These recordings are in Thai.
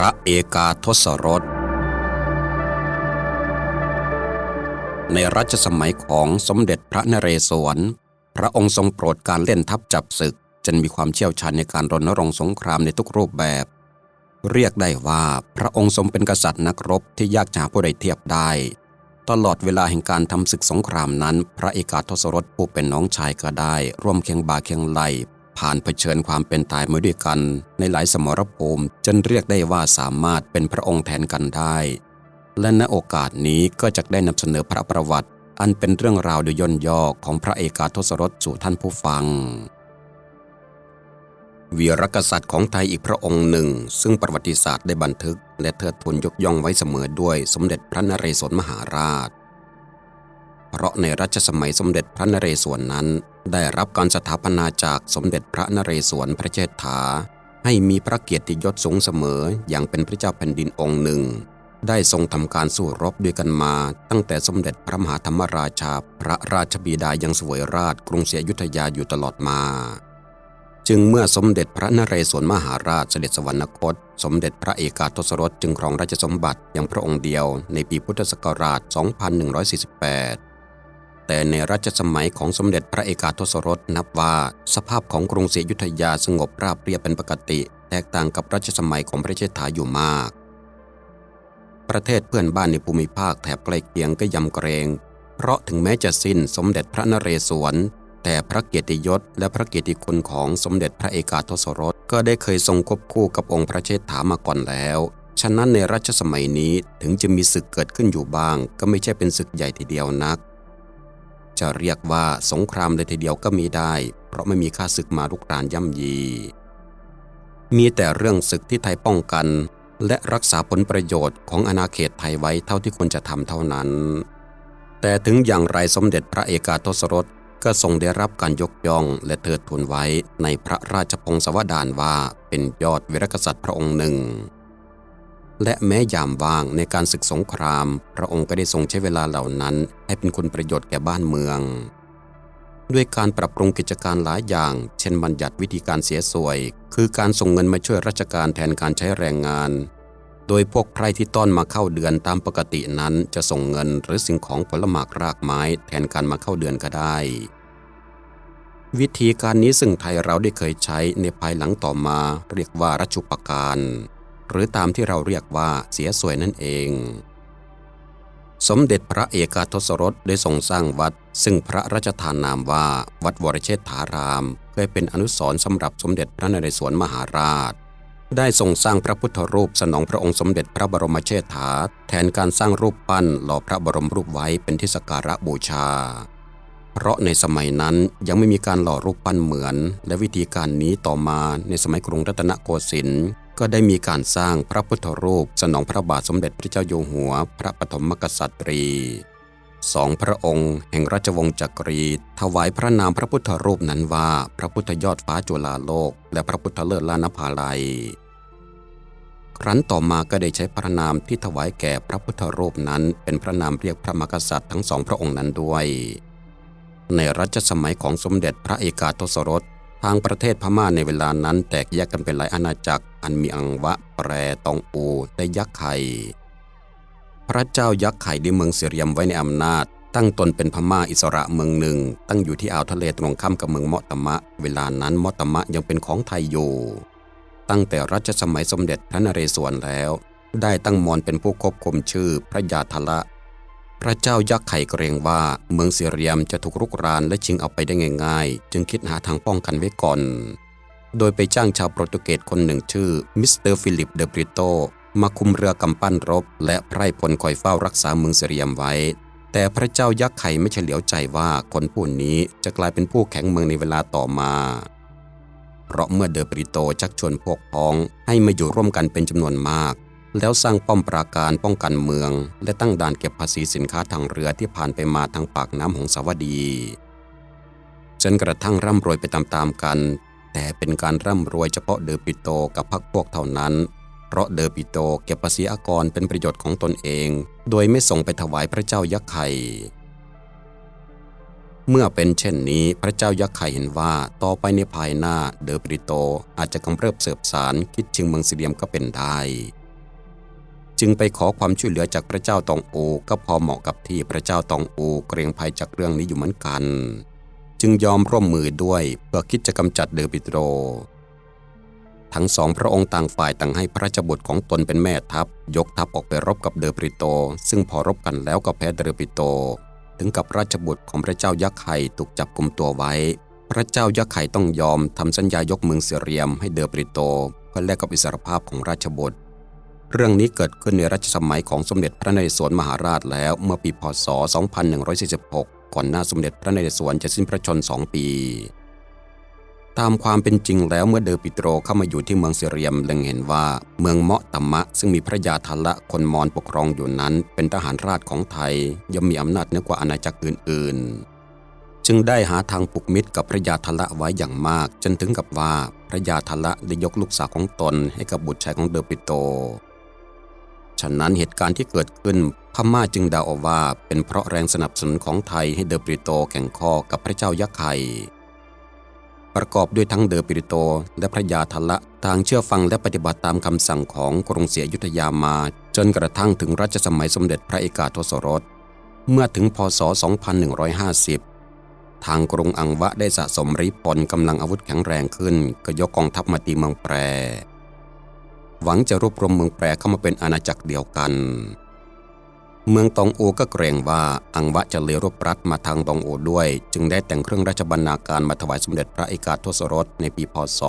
ระเอกาทศรส ในรัชสมัยของสมเด็จพระนเรศวร พระองค์ทรงโปรดการเล่นทัพจับศึก จนมีความเชี่ยวชาญในการรณรงค์สงครามในทุกรูปแบบ เรียกได้ว่าพระองค์ทรงเป็นกษัตริย์นักรบที่ยากจะหาผู้ใดเทียบได้ ตลอดเวลาแห่งการทำศึกสงครามนั้น พระเอกาทศรสผู้เป็นน้องชายก็ได้ ร่วมเคียงบ่าเคียงไหล ผ่านเผชิญความเป็นตายมาด้วยกัน ในหลายสมรภูมิจนเรียกได้ว่าสามารถเป็นพระองค์แทนกันได้ และณโอกาสนี้ก็จะได้นำเสนอพระประวัติ อันเป็นเรื่องราวโดยย่นย่อของพระเอกาทศรสสู่ท่านผู้ฟัง วีรกษัตริย์ของไทยอีกพระองค์หนึ่ง ซึ่งประวัติศาสตร์ได้บันทึก และเทิดทูนยกย่องไว้เสมอด้วยสมเด็จพระนเรศวรมหาราช เพราะในรัชสมัยสมเด็จพระนเรศวรนั้น ได้รับการสถาปนาจากสมเด็จพระนเรศวรพระเชษฐา ให้มีพระเกียรติยศสูงเสมออย่างเป็นพระเจ้าแผ่นดินองค์หนึ่ง ได้ทรงทำการสู้รบด้วยกันมา ตั้งแต่สมเด็จพระมหาธรรมราชา พระราชบิดายังสวยราชกรุงศรีอยุธยาอยู่ตลอดมาจึงเมื่อสมเด็จพระนเรศวรมหาราชเสด็จสวรรคต สมเด็จพระเอกาทศรสจึงครองราชสมบัติอย่างพระองค์เดียวในปีพุทธศักราช 2148 แต่ในรัชสมัยของสมเด็จพระเอกาทศรสนับว่า สภาพของกรุงศรีอยุธยาสงบราบเรียบเป็นปกติ แตกต่างกับรัชสมัยของพระเชษฐาอยู่มาก ประเทศเพื่อนบ้านในภูมิภาคแถบใกล้เคียงก็ยำเกรง เพราะถึงแม้จะสิ้นสมเด็จพระนเรศวร แต่พระเกียรติยศและพระเกียรติคุณของสมเด็จพระเอกาทศรสก็ได้เคยทรงควบคู่กับองค์พระเชษฐามาก่อนแล้วฉะนั้นในรัชสมัยนี้ถึงจะมีศึกเกิดขึ้นอยู่บ้าง ก็ไม่ใช่เป็นศึกใหญ่ทีเดียวนัก จะเรียกว่าสงครามเลยทีเดียวก็มีได้ เพราะไม่มีข้าศึกมาลุกรานย่ำยี มีแต่เรื่องศึกที่ไทยป้องกัน และรักษาผลประโยชน์ของอาณาเขตไทยไว้เท่าที่ควรจะทำเท่านั้น แต่ถึงอย่างไรสมเด็จพระเอกาทศรสก็ทรงได้รับการยกย่องและเทิดทูนไว้ในพระราชพงศาวดารว่าเป็นยอดวีรกษัตริย์พระองค์หนึ่ง และแม้ยามว่างในการศึกสงคราม พระองค์ก็ได้ทรงใช้เวลาเหล่านั้น ให้เป็นคุณประโยชน์แก่บ้านเมือง ด้วยการปรับปรุงกิจการหลายอย่าง เช่นบัญญัติวิธีการเสียสวย คือการส่งเงินมาช่วยราชการแทนการใช้แรงงาน โดยพวกไพร่ที่ต้อนมาเข้าเดือนตามปกตินั้นจะส่งเงินหรือสิ่งของผลหมากรากไม้ แทนการมาเข้าเดือนก็ได้วิธีการนี้ซึ่งไทยเราได้เคยใช้ในภายหลังต่อมาเรียกว่ารัชชุปการ หรือตามที่เราเรียกว่าเสียสวยนั่นเอง สมเด็จพระเอกาทศรสได้ทรงสร้างวัด ซึ่งพระราชทานนามว่าวัดวรเชษฐารามเคยเป็นอนุสรณ์สำหรับสมเด็จพระนเรศวรมหาราช ได้ทรงสร้างพระพุทธรูปสนองพระองค์สมเด็จพระบรมเชษฐา แทนการสร้างรูปปั้นหล่อพระบรมรูปไว้เป็นที่สักการะบูชาเพราะในสมัยนั้นยังไม่มีการหล่อรูปปั้นเหมือน และวิธีการนี้ต่อมาในสมัยกรุงรัตนโกสินทร์ ก็ได้มีการสร้างพระพุทธรูปสนองพระบาทสมเด็จพระเจ้าอยู่หัว พระปฐมกษัตริย์สองพระองค์ แห่งราชวงศ์จักรี ถวายพระนามพระพุทธรูปนั้นว่าพระพุทธยอดฟ้าจุฬาโลก และพระพุทธเลิศลานภาลัย ครั้นต่อมาก็ได้ใช้พระนามที่ถวายแก่พระพุทธรูปนั้น เป็นพระนามเรียกพระมกษัตริย์ทั้งสองพระองค์นั้นด้วย ในรัชสมัยของสมเด็จพระเอกาทศรส ทางประเทศพม่าในเวลานั้นแตกแยกกันเป็นหลายอาณาจักร อันมีอังวะ แปรตองโอและยักษ์ไข่ พระเจ้ายักษ์ไข่ได้เมืองเสียมไว้ในอำนาจ ตั้งตนเป็นพม่าอิสระเมืองหนึ่ง ตั้งอยู่ที่อ่าวทะเลตรงข้ามกับเมืองมาะตมะ เวลานั้นมาะตมะยังเป็นของไทยอยู่ ตั้งแต่รัชสมัยสมเด็จพระนเรศวรแล้ว ได้ตั้งมอนเป็นผู้ควบคุมชื่อพระยาทละ พระเจ้ายักษ์ไข่เกรงว่าเมืองเซีเรียมจะถูกรุกรานและชิงเอาไปได้ง่ายๆ จึงคิดหาทางป้องกันไว้ก่อน โดยไปจ้างชาวโปรตุเกสคนหนึ่งชื่อมิสเตอร์ฟิลิปเดบริโตมาคุมเรือกำปั้นรบ และไพร่พลคอยเฝ้ารักษาเมืองเซีเรียมไว้ แต่พระเจ้ายักษ์ไข่ไม่เฉลียวใจว่าคนผู้นี้จะกลายเป็นผู้แข็งเมืองในเวลาต่อมา เพราะเมื่อเดอบริโตชักชวนพวกพ้องให้มาอยู่ร่วมกันเป็นจำนวนมาก แล้วสร้างป้อมปราการป้องกันเมือง และตั้งด่านเก็บภาษีสินค้าทางเรือที่ผ่านไปมาทางปากน้ำหงสาวดีจนกระทั่งร่ำรวยไปตามๆกัน แต่เป็นการร่ำรวยเฉพาะเดอปิโตกับพรรคพวกเท่านั้น เพราะเดอปิโตเก็บภาษีอากรเป็นประโยชน์ของตนเอง โดยไม่ส่งไปถวายพระเจ้ายักษ์ไข่เมื่อเป็นเช่นนี้พระเจ้ายักษ์ไข่เห็นว่าต่อไปในภายหน้าเดอปริโตอาจจะกำเริบเสบสารคิดชิงเมืองซีเรียมก็เป็นได้ จึงไปขอความช่วยเหลือจากพระเจ้าตองโอ ก็พอเหมาะกับที่พระเจ้าตองโอเกรงภัยจากเรื่องนี้อยู่เหมือนกัน จึงยอมร่วมมือด้วยเพื่อคิดจะกำจัดเดอปิโตร ทั้งสองพระองค์ต่างฝ่ายต่างให้พระราชบุตรของตนเป็นแม่ทัพ ยกทัพออกไปรบกับเดอปิโต ซึ่งพอรบกันแล้วก็แพ้เดอปิโต ถึงกับราชบุตรของพระเจ้ายักษ์ไข่ถูกจับกุมตัวไว้ พระเจ้ายักษ์ไข่ต้องยอมทำสัญญายกเมืองเสเรียมให้เดอปิโตเพื่อแลกกับอิสรภาพของราชบุตร เรื่องนี้เกิดขึ้นในรัชสมัยของสมเด็จพระนเรศวรมหาราชแล้วเมื่อปีพศ 2146 ก่อนหน้าสมเด็จพระนเรศวรจะสิ้นพระชนสองปี ตามความเป็นจริงแล้วเมื่อเดอปิโตรเข้ามาอยู่ที่เมืองเซเรียมเล็งเห็นว่า เมืองเมาะตมะ ซึ่งมีพระยาทัละคนมอญปกครองอยู่นั้น เป็นทหารราชของไทยย่อมมีอำนาจเหนือกว่าอาณาจักรอื่น ๆ จึงได้หาทางผูกมิตรกับพระยาทัละไว้อย่างมาก จนถึงกับว่าพระยาทัละได้ยกลูกสาวของตนให้กับบุตรชายของเดอปิโตร ฉะนั้นเหตุการณ์ที่เกิดขึ้นพม่าจึงเดาเอาว่า เป็นเพราะแรงสนับสนุนของไทยให้เดอปริโตแข่งข้อกับพระเจ้ายักษ์ไข่ประกอบด้วยทั้งเดอปริโตและพระยาทละต่างเชื่อฟังและปฏิบัติตามคำสั่งของกรุงศรีอยุทธยามา จนกระทั่งถึงรัชสมัยสมเด็จพระเอกาทศรส เมื่อถึงพศ 2150 ทางกรุงอังวะได้สะสมริปนกำลังอาวุธแข็งแรงขึ้น ก็ยกกองทัพมาตีเมืองแปร หวังจะรวบรวมเมืองแปรเข้ามาเป็นอาณาจักรเดียวกัน เมืองตองโอก็เกรงว่าอังวะจะเลียวรบรัดมาทางตองโอด้วย จึงได้แต่งเครื่องราชบรรณาการมาถวายสมเด็จพระเอกาทศรสในปีพศ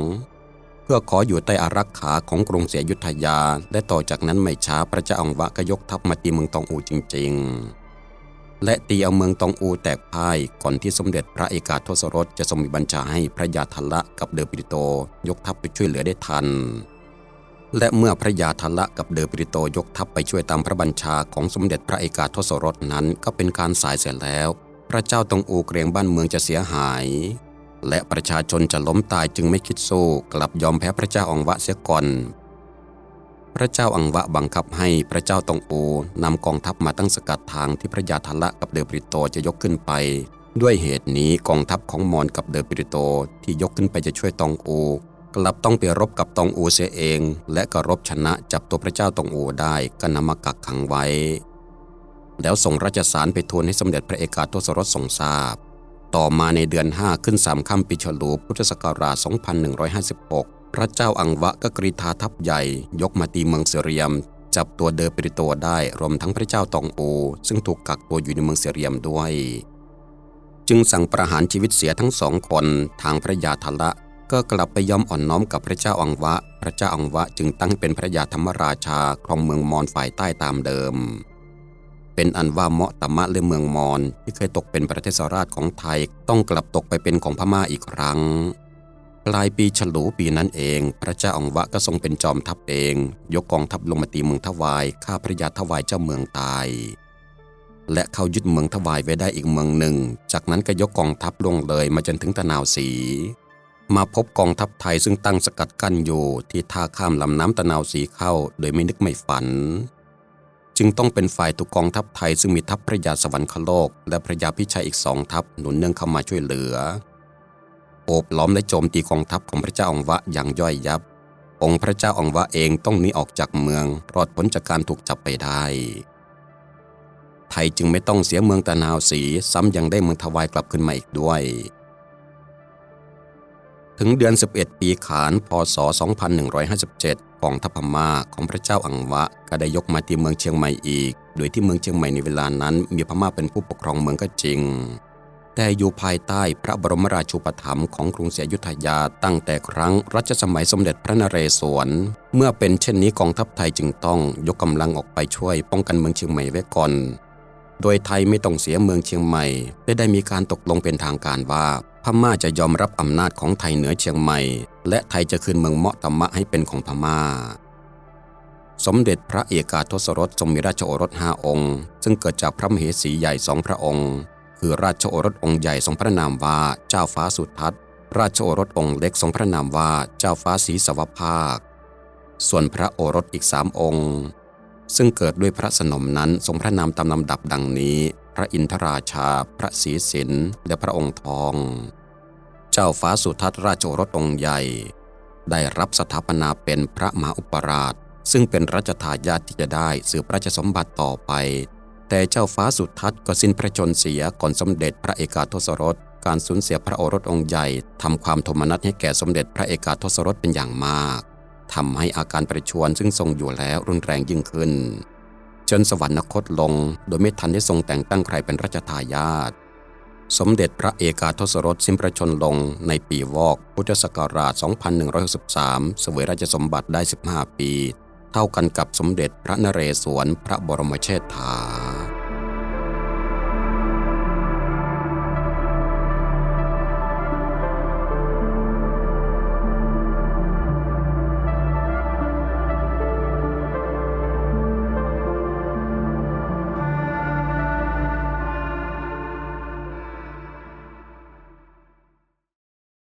2152 เพื่อขออยู่ใต้อารักขาของกรุงศรีอยุทธยา และต่อจากนั้นไม่ช้าพระเจ้าอังวะก็ยกทัพมาตีเมืองตองโอจริง ๆ และตีเอาเมืองตองอูแตกพ่ายก่อนที่สมเด็จพระเอกาทศรสจะทรงมีบัญชาให้พระยาทละกับเดอปิริโตยกทัพไปช่วยเหลือได้ทัน และเมื่อพระยาทละกับเดอปิริโตยกทัพไปช่วยตามพระบัญชาของสมเด็จพระเอกาทศรสนั้นก็เป็นการสายเสียแล้ว พระเจ้าตองอูเกรงบ้านเมืองจะเสียหาย และประชาชนจะล้มตายจึงไม่คิดสู้กลับยอมแพ้พระเจ้าอังวะเสียก่อน พระเจ้าอังวะบังคับให้พระเจ้าตองโอนำกองทัพมาตั้งสกัดทางที่พระยาทละกับเดอปริโตจะยกขึ้นไป ด้วยเหตุนี้กองทัพของมอญกับเดอปริโตที่ยกขึ้นไปจะช่วยตองโอกลับต้องไปรบกับตองโอเสียเอง และก็รบชนะจับตัวพระเจ้าตองโอได้ก็นำมากักขังไว้ แล้วส่งราชสารไปทูลให้สมเด็จพระเอกาทศรสทรงทราบ ต่อมาในเดือน 5 ขึ้นสามค่ำปีฉลูพุทธศักราช 2156 พระเจ้าอังวะก็กรีธาทัพใหญ่ยกมาตีเมืองเสเรียม จับตัวเดอปริโตได้รวมทั้งพระเจ้าตองอูซึ่งถูกกักตัวอยู่ในเมืองเสเรียมด้วย จึงสั่งประหารชีวิตเสียทั้งสองคนทางพระยาทละ ก็กลับไปยอมอ่อนน้อมกับพระเจ้าอังวะ พระเจ้าอังวะจึงตั้งให้เป็นพระยาธรรมราชาครองเมืองมอญฝ่ายใต้ตามเดิมเป็นอันว่าเมาะตมะและเมืองมอญที่เคยตกเป็นประเทศราชของไทย ต้องกลับตกไปเป็นของพม่าอีกครั้ง ปลายปีฉลูปีนั้นเอง พระเจ้าอังวะก็ทรงเป็นจอมทัพเอง ยกกองทัพลงมาตีเมืองทวายฆ่าพระยาทวายเจ้าเมืองตาย และเข้ายึดเมืองทวายไว้ได้อีกเมืองหนึ่ง จากนั้นก็ยกกองทัพลงเลยมาจนถึงตะนาวสี มาพบกองทัพไทยซึ่งตั้งสกัดกั้นอยู่ที่ท่าข้ามลำน้ำตะนาวสีเข้า โดยไม่นึกไม่ฝัน จึงต้องเป็นฝ่ายถูกกองทัพไทยซึ่งมีทัพพระยาสวรรคโลก และพระยาพิชัยอีกสองทัพหนุนเนื่องเข้ามาช่วยเหลือ โอบล้อมและโจมตีกองทัพของพระเจ้าอังวะอย่างย่อยยับ องค์พระเจ้าอังวะเองต้องหนีออกจากเมืองรอดพ้นจากการถูกจับไปได้ ไทยจึงไม่ต้องเสียเมืองตะนาวสี ซ้ำยังได้เมืองทวายกลับขึ้นมาอีกด้วย ถึงเดือน 11 ปีขานพศ 2157กองทัพพม่าของพระเจ้าอังวะก็ได้ยกมาที่เมืองเชียงใหม่อีก โดยที่เมืองเชียงใหม่ในเวลานั้น มีพม่าเป็นผู้ปกครองเมืองก็จริง แต่อยู่ภายใต้พระบรมราชูปถัมภ์ของกรุงศรีอยุธยาตั้งแต่ครั้งรัชสมัยสมเด็จพระนเรศวร เมื่อเป็นเช่นนี้กองทัพไทยจึงต้องยกกำลังออกไปช่วยป้องกันเมืองเชียงใหม่ไว้ก่อน โดยไทยไม่ต้องเสียเมืองเชียงใหม่ได้ได้มีการตกลงเป็นทางการว่า พม่าจะยอมรับอำนาจของไทยเหนือเชียงใหม่ และไทยจะคืนเมืองเมาะตมะให้เป็นของพม่าสมเด็จพระเอกาทศรสทรงมีราชโอรสห้าองค์ ซึ่งเกิดจากพระมเหสีใหญ่สองพระองค์ คือราชโอรสองค์ใหญ่ทรงพระนามว่าเจ้าฟ้าสุทัศน์ ราชโอรสองค์เล็กทรงพระนามว่าเจ้าฟ้าศรีสวภาค ส่วนพระโอรสอีกสามองค์ ซึ่งเกิดด้วยพระสนมนั้นทรงพระนามตามลำดับดังนี้ พระอินทราชา พระศรีสินและพระองค์ทอง เจ้าฟ้าสุทัศน์ราชโอรสองค์ใหญ่ ได้รับสถาปนาเป็นพระมหาอุปราช ซึ่งเป็นรัชทายาทที่จะได้สืบราชสมบัติต่อไป แต่เจ้าฟ้าสุทัศน์ก็สิ้นพระชนเสียก่อนสมเด็จพระเอกาทศรส การสูญเสียพระโอรสองค์ใหญ่ทำความโทมนัสให้แก่สมเด็จพระเอกาทศรสเป็นอย่างมากทำให้อาการประชวรซึ่งทรงอยู่แล้วรุนแรงยิ่งขึ้น จนสวรรคตลงโดยไม่ทันได้ทรงแต่งตั้งใครเป็นรัชทายาทสมเด็จพระเอกาทศรสสิ้นพระชนลงในปีวอกพุทธศักราช 2163 เสวยราชสมบัติได้ 15 ปี เท่ากันกับสมเด็จพระนเรศวรพระบรมเชษฐา